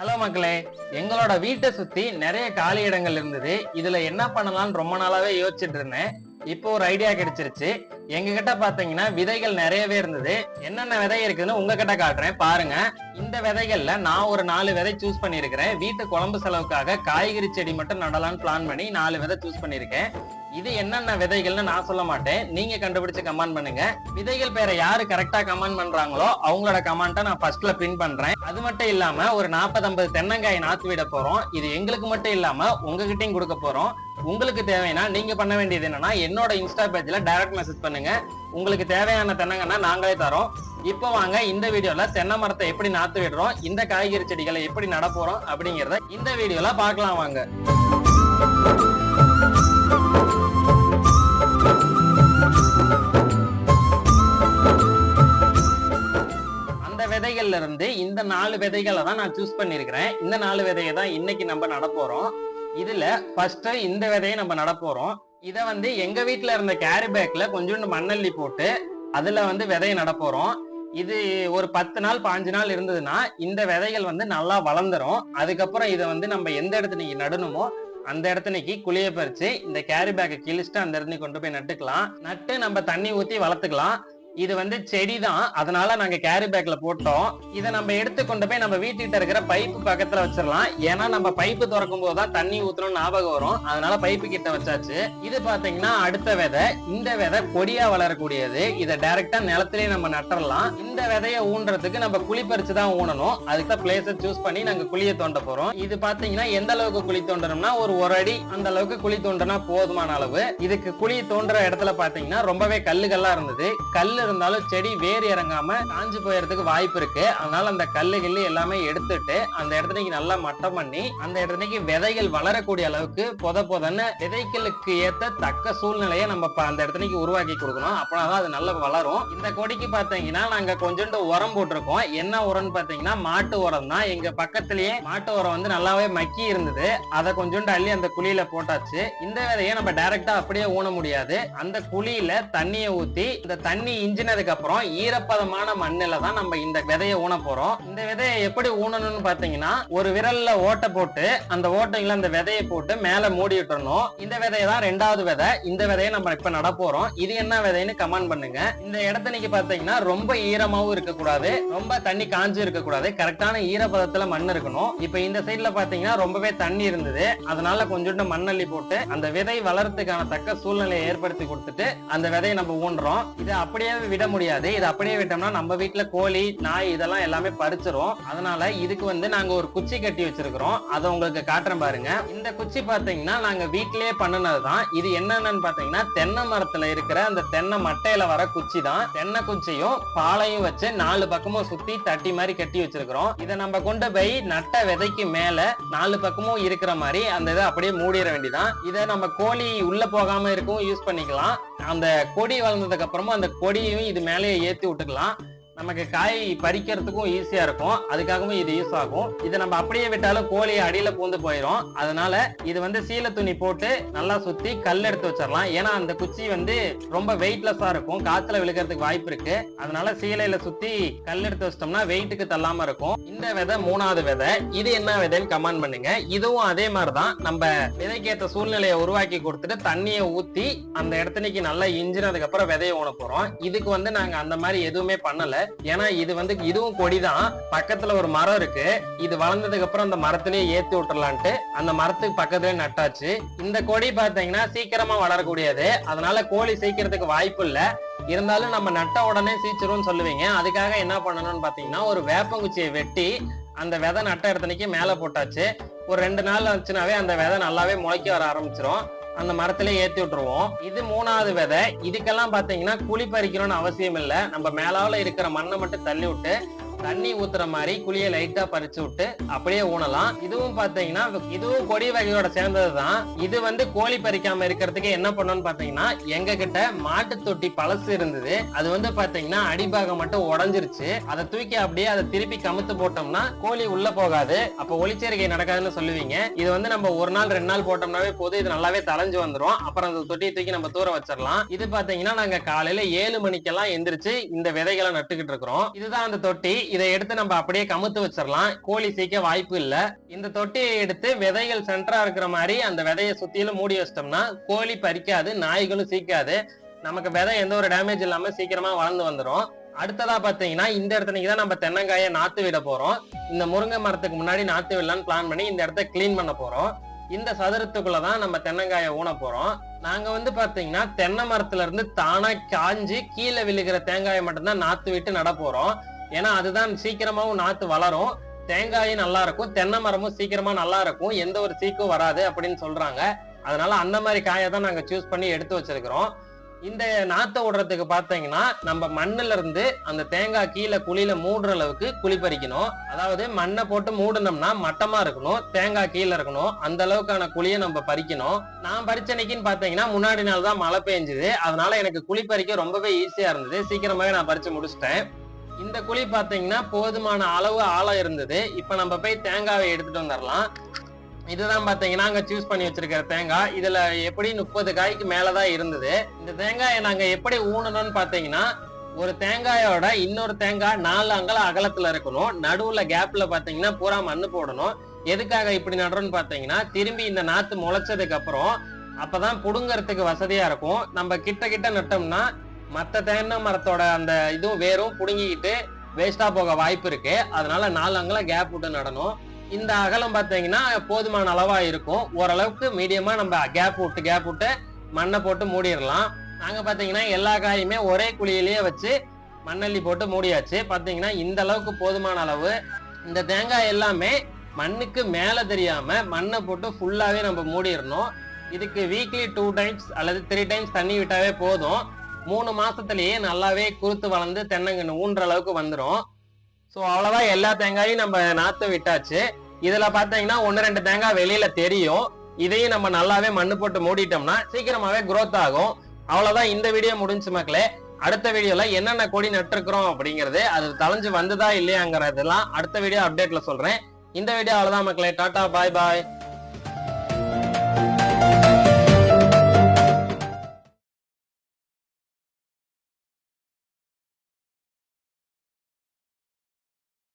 Hello மக்களே எங்களோட வீட்டை சுத்தி நிறைய காலி இடங்கள் இருந்தது. இதுல என்ன பண்ணலாம்னு ரொம்ப நாளாவே யோசிச்சுட்டு இருந்தேன். இப்போ ஒரு ஐடியா கிடைச்சிருச்சு. எங்க கிட்ட பாத்தீங்கன்னா விதைகள் நிறையவே இருந்தது. என்னென்ன விதை இருக்குதுன்னு உங்ககிட்ட காட்டுறேன். பாருங்க. இந்த விதைகள்ல நான் ஒரு நாலு விதை சூஸ் பண்ணியிருக்கிறேன். வீட்டு குழம்பு செலவுக்காக காய்கறி செடி மட்டும் நடலாம்னு பிளான் பண்ணி நாலு விதை சூஸ் பண்ணியிருக்கேன். இது என்னென்ன விதைகள்னு நான் சொல்ல மாட்டேன். நீங்க கண்டுபிடிச்சு கமெண்ட் பண்ணுங்க. விதைகள் பேரை யாரு கரெக்டா கமெண்ட் பண்றாங்களோ அவங்களோட கமெண்ட்டை நான் ஃபர்ஸ்ட்ல பின் பண்றேன். அது மட்டும் இல்லாம ஒரு நாற்பது ஐம்பது தென்னங்காய் நாத்து விட போறோம். இது எங்களுக்கு மட்டும் இல்லாம உங்ககிட்டயும் கொடுக்க போறோம். உங்களுக்கு தேவைன்னா நீங்க பண்ண வேண்டியது என்னன்னா என்னோட இன்ஸ்டா பேஜ்ல டைரக்ட் மெசேஜ் பண்ணுங்க. உங்களுக்கு தேவையான தென்னங்கன்னா நாங்களே தரோம். இப்போ வாங்க இந்த வீடியோல தென்னை மரத்தை எப்படி நாத்து விடுறோம் இந்த காய்கறி செடிகளை எப்படி நட போறோம் அப்படிங்கறத இந்த வீடியோல பார்க்கலாம் வாங்க. விதைகள்ல இருந்து இந்த நாலு விதைகளை தான் நான் சூஸ் பண்ணிருக்கிறேன். இந்த நாலு விதையை தான் இன்னைக்கு நம்ம நட போறோம். இதுல ஃபர்ஸ்ட் இந்த விதையை நம்ம நட போறோம். வந்து எங்க வீட்டில் இருந்த கேரி பேக்ல கொஞ்சோண்டு மண்ணள்ளி போட்டு அதுல வந்து விதையை நட போறோம். இது ஒரு பத்து நாள் பாஞ்சு நாள் இருந்ததுன்னா இந்த விதைகள் வந்து நல்லா வளர்ந்துரும். அதுக்கப்புறம் இதை வந்து நம்ம எந்த இடத்துல நடணுமோ அந்த இடத்துக்கு குழியை பறிச்சு இந்த கேரி பேக்கை கிழிச்சிட்டு அந்த இடத்துக்கு கொண்டு போய் நட்டுக்கலாம். நட்டு நம்ம தண்ணி ஊற்றி வளர்த்துக்கலாம். இது வந்து செடி தான் அதனால நாங்க கேரி பேக்ல போட்டோம். இதை நம்ம எடுத்து கொண்டு போய் நம்ம வீட்டுக்கிட்ட இருக்கிற பைப்பு பக்கத்துல வச்சிடலாம். ஏன்னா நம்ம பைப்பு திறக்கும் போது தான் தண்ணி ஊத்தணும் ஞாபகம் வரும். அதனால பைப்பு கிட்ட வச்சாச்சு. இது பாத்தீங்கன்னா அடுத்த விதை. இந்த விதை கொடியா வளரக்கூடியது. இதை டைரக்டா நிலத்திலேயே நம்ம நட்டுறலாம். இந்த விதைய ஊன்றதுக்கு நம்ம குழி பறிச்சு தான் ஊனணும் அதுக்கு தான் பிளேஸ சூஸ் பண்ணி நாங்க குழியை தோண்ட போறோம். இது பாத்தீங்கன்னா எந்த அளவுக்கு குழி தோண்டணும்னா ஒரு ஒரு அடி அந்த அளவுக்கு குழி தோண்டனா போதுமான அளவு. இதுக்கு குழி தோண்டுற இடத்துல பாத்தீங்கன்னா ரொம்பவே கல்லுகள்லாம் இருந்தது. கல்லு இருந்தாலும் செடி வேர் இறங்காம காஞ்சு போயறதுக்கு வாய்ப்பு இருக்கு. அதனால அந்த கல்லு கில்லு எல்லாமே எடுத்துட்டு அந்த இடத்துக்கு நல்லா மட்டம் பண்ணி அந்த இடத்துக்கு விதைகள் வளரக்கூடிய அளவுக்கு பொத பொதன்னு விதைகளுக்கு ஏத்த தக்க சூழ்நிலையை நம்ம அந்த இடத்துக்கு உருவாக்கி கொடுக்கணும். அப்பதான் அது நல்லா வளரும். இந்த கொடிக்கு பாத்தீங்கன்னா நாங்க கொஞ்சோண்டு உரம் போட்டிருக்கோம். என்ன உரம்னு பாத்தீங்கன்னா மாட்டு உரம் தான். எங்க பக்கத்திலேயே மாட்டு உரம் வந்து நல்லாவே மக்கி இருந்தது. அதை கொஞ்சோண்டு அள்ளி அந்த குழியில போட்டாச்சு. இந்த விதையை நம்ம டைரக்டா அப்படியே ஊன முடியாது. அந்த குழியில தண்ணியை ஊத்தி இந்த தண்ணி மிஞ்சினதுக்கு அப்புறம் ஈரப்பதமான மண்ணில தான் நம்ம இந்த விதையை ஊன போறோம். இந்த விதையை எப்படி ஊனணும்னு பாத்தீங்கன்னா ஒரு விரல்ல ஓட்டை போட்டு அந்த ஓட்டையில அந்த விதையை போட்டு மேல மூடி விட்டுறணும். இந்த விதையை தான் ரெண்டாவது விதை. இந்த விதையை நம்ம இப்ப நட போறோம். இது என்ன விதைன்னு கமெண்ட் பண்ணுங்க. இந்த இடத்த நீங்க பாத்தீங்கன்னா ரொம்ப ஈரமாவும் இருக்கக்கூடாது. ரொம்ப தண்ணி காஞ்சும் இருக்கக்கூடாது. கரெக்டான ஈரப்பதத்துல மண் இருக்கணும். இப்ப இந்த சைட்ல பாத்தீங்கன்னா ரொம்பவே தண்ணி இருந்தது. அதனால கொஞ்சோண்டு மண்ணள்ளி போட்டு அந்த விதை வளர்த்துக்கான தக்க சூழ்நிலையை ஏற்படுத்தி கொடுத்துட்டு அந்த விதையை நம்ம ஊன்றோம். இது அப்படியே விட முடியாது. இதை அப்படியே விட்டோம்னா நம்ம வீட்டுல கோழி நாய் இதெல்லாம் எல்லாமே பறிச்சிரும். அதனால இதுக்கு வந்து நாங்க ஒரு குச்சி கட்டி வச்சிருக்கிறோம். அதை உங்களுக்கு காட்டுறேன் பாருங்க. இந்த குச்சி பாத்தீங்கன்னா நாங்க வீட்டிலேயே பண்ணுனதுதான். இது என்னென்னு பாத்தீங்கன்னா தென்னை மரத்துல இருக்கிற அந்த தென்னை மட்டையில வர குச்சி தான் தென்னை குச்சியும் பாலையும் வச்சு நாலு பக்கமும் சுத்தி தட்டி மாதிரி கட்டி வச்சிருக்கிறோம். இதை நம்ம கொண்டு போய் நட்ட விதைக்கு மேல நாலு பக்கமும் இருக்கிற மாதிரி அந்த இதை அப்படியே மூடிட வேண்டியதான் இதை நம்ம கோழி உள்ள போகாம இருக்கும் யூஸ் பண்ணிக்கலாம். அந்த கொடி வளர்ந்ததுக்கு அப்புறமா அந்த கொடியையும் இது மேலேயே ஏத்தி விட்டுக்கலாம். நமக்கு காய் பறிக்கிறதுக்கும் ஈஸியா இருக்கும். அதுக்காகவும் இது யூஸ் ஆகும். இதை நம்ம அப்படியே விட்டாலும் கோழி அடியில பூந்து போயிடும் அதனால இது வந்து சீலை துணி போட்டு நல்லா சுத்தி கல் எடுத்து வச்சிடலாம் ஏன்னா அந்த குச்சி வந்து ரொம்ப வெயிட்லெஸ்ஸா இருக்கும். காத்துல விழுகிறதுக்கு வாய்ப்பு இருக்கு. அதனால சீலையில சுத்தி கல் எடுத்து வச்சிட்டோம்னா வெயிட்டுக்கு தள்ளாம இருக்கும். இந்த விதை மூணாவது விதை. இது என்ன விதைன்னு கமெண்ட் பண்ணுங்க. இதுவும் அதே மாதிரிதான். நம்ம விதைக்கேற்ற சூழ்நிலையை உருவாக்கி கொடுத்துட்டு தண்ணியை ஊத்தி அந்த இடத்துக்கு நல்லா இஞ்சினதுக்கு அப்புறம் விதைய ஊன போறோம். இதுக்கு வந்து நாங்க அந்த மாதிரி எதுவுமே பண்ணல. ஏன்னா இது வந்து இதுவும் கொடிதான். பக்கத்துல ஒரு மரம் இருக்கு. இது வளர்ந்ததுக்கு அப்புறம் அந்த மரத்திலேயே ஏத்தி விட்டுறலான்ட்டு அந்த மரத்துக்கு பக்கத்துலயே நட்டாச்சு. இந்த கொடி பாத்தீங்கன்னா சீக்கிரமா வளரக்கூடியது. அதனால கோழி சீக்கிரத்துக்கு வாய்ப்பு இல்ல. இருந்தாலும் நம்ம நட்ட உடனே சீச்சிரும்னு சொல்லுவீங்க. அதுக்காக என்ன பண்ணணும்னு பாத்தீங்கன்னா ஒரு வேப்பங்குச்சியை வெட்டி அந்த விதை நட்ட இடத்துனைக்கு மேல போட்டாச்சு. ஒரு ரெண்டு நாள் ஆச்சுனாவே அந்த விதை நல்லாவே முளைக்க வர ஆரம்பிச்சிரும். அந்த மரத்துல ஏத்தி விட்டுருவோம். இது மூணாவது விதை. இதுக்கெல்லாம் பாத்தீங்கன்னா குழி பறிக்கணும்னு அவசியம் இல்லை நம்ம மேலால இருக்கிற மண்ணை மட்டும் தள்ளி விட்டு தண்ணி ஊத்துற மாதிரி குழியை லைட்டா பறிச்சு விட்டு அப்படியே ஊனலாம். இதுவும் பாத்தீங்கன்னா இதுவும் கொடி வகையோட சேர்ந்ததுதான். இது வந்து கோழி பறிக்காம இருக்கிறதுக்கு என்ன பண்ணணும்னு பாத்தீங்கன்னா எங்க கிட்ட மாட்டு தொட்டி பழசு இருந்தது. அது வந்து பாத்தீங்கன்னா அடிபாகம் மட்டும் உடஞ்சிருச்சு. அதை தூக்கி அப்படியே அதை திருப்பி கமுத்து போட்டோம்னா கோழி உள்ள போகாது. அப்ப ஒளிச்சேர்க்கை நடக்காதுன்னு சொல்லுவீங்க. இது வந்து நம்ம ஒரு நாள் ரெண்டு நாள் போட்டோம்னாவே போதும். இது நல்லாவே தலைஞ்சு வந்துடும் அப்புறம் அந்த தொட்டியை தூக்கி நம்ம தூர வச்சிடலாம். இது பாத்தீங்கன்னா நாங்க காலையில ஏழு மணிக்கெல்லாம் எந்திரிச்சு இந்த விதைகளை நட்டுக்கிட்டு இருக்கிறோம். இதுதான் அந்த தொட்டி. இதை எடுத்து நம்ம அப்படியே கமுத்து வச்சிடலாம் கோழி சீக்க வாய்ப்பு இல்ல. இந்த தொட்டியை எடுத்து விதைகள் சென்டரா இருக்கிற மாதிரி அந்த விதையை சுத்தியிலும் மூடி வச்சிட்டோம்னா கோழி பறிக்காது நாய்களும் சீக்காது நமக்கு விதை எந்த ஒரு டேமேஜ் இல்லாம சீக்கிரமா வளர்ந்து வந்துடும் அடுத்ததா பாத்தீங்கன்னா இந்த இடத்துல தான் நம்ம தென்னங்காயை நாத்து விட போறோம். இந்த முருங்கை மரத்துக்கு முன்னாடி நாத்து விடலான்னு பிளான் பண்ணி இந்த இடத்த க்ளீன் பண்ண போறோம். இந்த சதுரத்துக்குள்ள தான் நம்ம தென்னங்காயை ஊன போறோம். நாங்க வந்து பாத்தீங்கன்னா தென்னை மரத்துல இருந்து தானா காஞ்சு கீழே விழுகிற தேங்காயை மட்டும்தான் நாத்து விட்டு நட போறோம். ஏன்னா அதுதான் சீக்கிரமாவும் நாத்து வளரும். தேங்காயும் நல்லா இருக்கும் தென்னை மரமும் சீக்கிரமா நல்லா இருக்கும் எந்த ஒரு சீக்கும் வராது அப்படின்னு சொல்றாங்க. அதனால அந்த மாதிரி காயை தான் நாங்க சூஸ் பண்ணி எடுத்து வச்சிருக்கிறோம். இந்த நாத்தை விடுறதுக்கு பார்த்தீங்கன்னா நம்ம மண்ணுல இருந்து அந்த தேங்காய் கீழே குழியில மூடுற அளவுக்கு குழி பறிக்கணும். அதாவது மண்ணை போட்டு மூடணும்னா மட்டமா இருக்கணும். தேங்காய் கீழே இருக்கணும். அந்த அளவுக்கான குழியை நம்ம பறிக்கணும். நான் பறிச்சனைக்குன்னு பார்த்தீங்கன்னா முன்னாடி நாள் தான் மழை பெஞ்சுது. அதனால எனக்கு குழி பறிக்க ரொம்பவே ஈஸியா இருந்தது. சீக்கிரமாவே நான் பறிச்சு முடிச்சிட்டேன். இந்த குழி பார்த்தீங்கன்னா போதுமான அளவு ஆழம் இருந்தது. இப்போ நம்ம போய் தேங்காவை எடுத்துட்டு வந்துடலாம் இதுதான் பாத்தீங்கன்னா அங்க சூஸ் பண்ணி வச்சிருக்கிற தேங்காய். இதுல எப்படி முப்பது காய்க்கு மேலதான் இருந்தது. இந்த தேங்காயை நாங்க எப்படி ஊனணும்னு பாத்தீங்கன்னா ஒரு தேங்காயோட இன்னொரு தேங்காய் நாலு அங்கலம் அகலத்துல இருக்கணும். நடுவுல கேப்ல பாத்தீங்கன்னா பூரா மண்ணு போடணும். எதுக்காக இப்படி நடுறோம்னு பாத்தீங்கன்னா திரும்பி இந்த நாத்து முளைச்சதுக்கு அப்புறம் அப்பதான் புடுங்கறதுக்கு வசதியா இருக்கும். நம்ம கிட்ட கிட்ட நட்டோம்னா மற்ற தேங்காய் மரத்தோட அந்த இதுவும் வேரும் புடுங்கிக்கிட்டு வேஸ்டா போக வாய்ப்பு இருக்கு. அதனால நாலு அங்கலம் கேப் விட்டு நடணும். இந்த அகலம் பார்த்தீங்கன்னா போதுமான அளவா இருக்கும். ஓரளவுக்கு மீடியமா நம்ம கேப் விட்டு கேப் விட்டு மண்ணை போட்டு மூடிடலாம். நாங்க பாத்தீங்கன்னா எல்லா காயுமே ஒரே குழியிலேயே வச்சு மண்ணள்ளி போட்டு மூடியாச்சு. பாத்தீங்கன்னா இந்த அளவுக்கு போதுமான அளவு. இந்த தேங்காய் எல்லாமே மண்ணுக்கு மேல தெரியாம மண்ணை போட்டு ஃபுல்லாவே நம்ம மூடிடணும். இதுக்கு வீக்லி டூ டைம்ஸ் அல்லது த்ரீ டைம்ஸ் தண்ணி விட்டாவே போதும். மூணு மாசத்துலயே நல்லாவே குருத்து வளர்ந்து தென்னங்கன்று ஊன்ற அளவுக்கு வந்துடும் ஸோ அவ்வளவுதான் எல்லா தேங்காயும் நம்ம நாற்று விட்டாச்சு. இதுல பாத்தீங்கன்னா ஒன்னு ரெண்டு தேங்காய் வெளியில தெரியும். இதையும் நம்ம நல்லாவே மண்ணு போட்டு மூடிட்டோம்னா சீக்கிரமாவே குரோத் ஆகும். அவ்வளவுதான் இந்த வீடியோ முடிஞ்சு மக்களே. அடுத்த வீடியோல என்னென்ன கொடி நட்டிருக்கிறோம் அப்படிங்கிறது அது தலைஞ்சு வந்ததா இல்லையாங்கிறதெல்லாம் அடுத்த வீடியோ அப்டேட்ல சொல்றேன். இந்த வீடியோ அவ்வளவுதான் மக்களே. டாடா பாய் பாய்